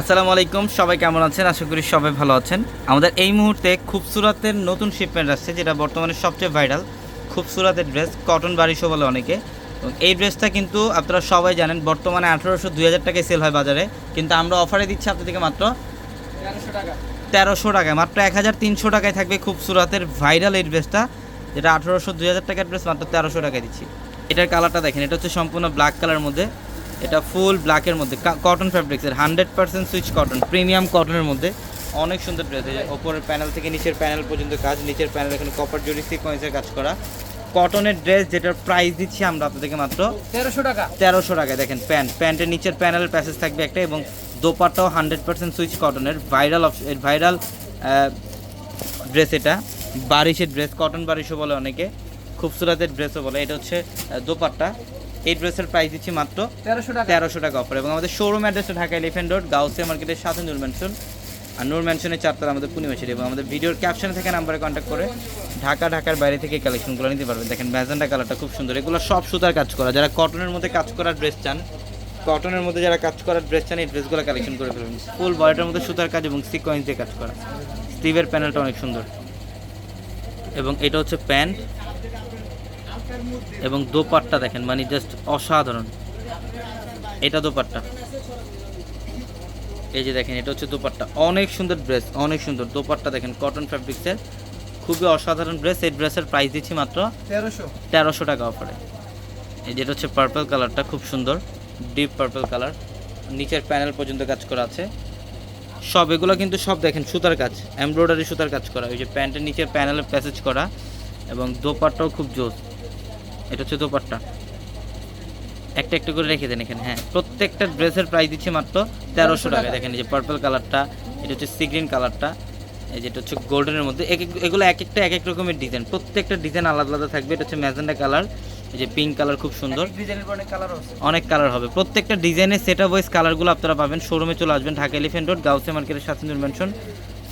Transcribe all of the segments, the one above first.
আসসালামু আলাইকুম সবাই কেমন আছেন? আশা করি সবাই ভালো আছেন। আমাদের এই মুহূর্তে খুবসুরাতের নতুন শিপমেন্ট আসছে যেটা বর্তমানে সবচেয়ে ভাইরাল খুবসুরাতের ড্রেস কটন বারিশো বলে অনেকে। এবং এই ড্রেসটা কিন্তু আপনারা সবাই জানেন বর্তমানে আঠারোশো দুই হাজার টাকায় সেল হয় বাজারে। কিন্তু আমরা অফারে দিচ্ছি আপনাদেরকে মাত্র তেরোশো টাকা। তেরোশো টাকায় মাত্র এক হাজার তিনশো টাকায় থাকবে খুবসুরাতের ভাইরাল এই ড্রেসটা যেটা আঠারোশো দুই হাজার টাকার ড্রেস মাত্র তেরোশো টাকায় দিচ্ছি। এটার কালারটা দেখেন এটা হচ্ছে সম্পূর্ণ ব্ল্যাক কালার মধ্যে। এটা ফুল ব্ল্যাকের মধ্যে cotton ফ্যাব্রিক্সের hundred percent Swiss cotton premium কটনের মধ্যে। অনেক সুন্দর ড্রেস ওপরের প্যানেল থেকে নিচের প্যানেল পর্যন্ত কাজ নিচের প্যানেল এখানে কপার জরি সিকোয়েন্সের কাজ করা। কটনের ড্রেস যেটার প্রাইস দিচ্ছি আমরা আপনাদেরকে মাত্র তেরোশো টাকা। তেরোশো টাকায় দেখেন প্যান্ট প্যান্টের নিচের প্যানেলের প্যাসেজ থাকবে একটা এবং দোপাটাও হান্ড্রেড পার্সেন্ট সুইচ কটনের ভাইরাল অপশন ভাইরাল ড্রেস এটা বারিশের ড্রেস কটন বারিশও বলে অনেকে। খুবসুরাতের ড্রেসও বলে। এটা হচ্ছে দোপাট্টা। এই ড্রেসের প্রাইস দিচ্ছি মাত্র তেরোশো টাকা। তেরোশো টাকা অফার এবং আমাদের শোরুম অ্যাড্রেসটা ঢাকা এলিফেন্ট রোড গাউসিয়া মার্কেটের সাথে নূর ম্যানশন আর নূর ম্যানশনের চারতলা আমাদের পূর্ণিমাশির এবং আমাদের ভিডিওর ক্যাপশনে থেকে নাম্বারে কন্ট্যাক্ট করে ঢাকা ঢাকার বাইরে থেকে কালেকশনগুলো নিতে পারবেন। দেখেন ম্যাজেন্টা কালারটা খুব সুন্দর। এগুলো সব সুতার কাজ করা। যারা কটনের মধ্যে কাজ করার ড্রেস চান কটনের মধ্যে যারা কাজ করার ড্রেস চান এই ড্রেসগুলো কালেকশন করে ফেলবেন ফুল বডিটার মধ্যে সুতার কাজ এবং সিকোয়েন্স দিয়ে কাজ করা। স্টিভের প্যানেলটা অনেক সুন্দর। এবং এটা হচ্ছে প্যান্ট এবং দোপাট্টা দেখেন মানে জাস্ট অসাধারণ। এটা দোপাট্টা। এই যে দেখেন এটা হচ্ছে দোপাট্টা। অনেক সুন্দর ড্রেস অনেক সুন্দর। দোপাট্টা দেখেন কটন ফ্যাব্রিক্সের খুবই অসাধারণ ড্রেস এই ড্রেসের প্রাইস দিচ্ছি মাত্র তেরোশো। তেরোশো টাকা অফারে এই যেটা হচ্ছে পার্পল কালারটা খুব সুন্দর। ডিপ পার্পল কালার নিচের প্যানেল পর্যন্ত কাজ করা আছে। সব এগুলো কিন্তু সব দেখেন সুতার কাজ। এমব্রয়ডারি সুতার কাজ করা। ওই যে প্যান্টের নিচের প্যানেলে প্যাসেজ করা। এবং দোপাট্টাও খুব জোস। এটা হচ্ছে দোপাট্টা। একটা একটা করে রেখে দেন এখানে হ্যাঁ। প্রত্যেকটা ড্রেসের প্রাইস দিচ্ছি মাত্র তেরোশো টাকা দেখেন এই যে পার্পল কালারটা এটা হচ্ছে সি গ্রিন কালারটা এই যেটা হচ্ছে গোল্ডেনের মধ্যে। এক এগুলো এক একটা এক এক রকমের ডিজাইন প্রত্যেকটা ডিজাইন আলাদা আলাদা থাকবে। এটা হচ্ছে ম্যাজেন্ডা কালার এই যে পিঙ্ক কালার খুব সুন্দর। অনেক কালার অনেক কালার হবে। প্রত্যেকটা ডিজাইনের সেট আপ ওয়াইজ কালারগুলো আপনারা পাবেন। শোরুমে চলে আসবেন ঢাকা এলিফেন্ট রোড গাউসে মার্কেটের সাথে নূর ম্যানশন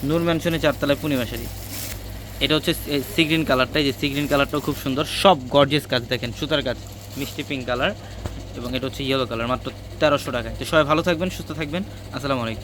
নূর ম্যানশনের চারতলায় পূর্ণিমাশারি। এটা হচ্ছে সি গ্রিন কালারটা, এই যে সি গ্রিন কালারটাও খুব সুন্দর। সব গর্জেস কাজ দেখেন, সুতার কাজ, মিষ্টি পিঙ্ক কালার এবং এটা হচ্ছে ইয়েলো কালার মাত্র তেরোশো টাকায়। তো সবাই ভালো থাকবেন, সুস্থ থাকবেন। আসসালামু আলাইকুম।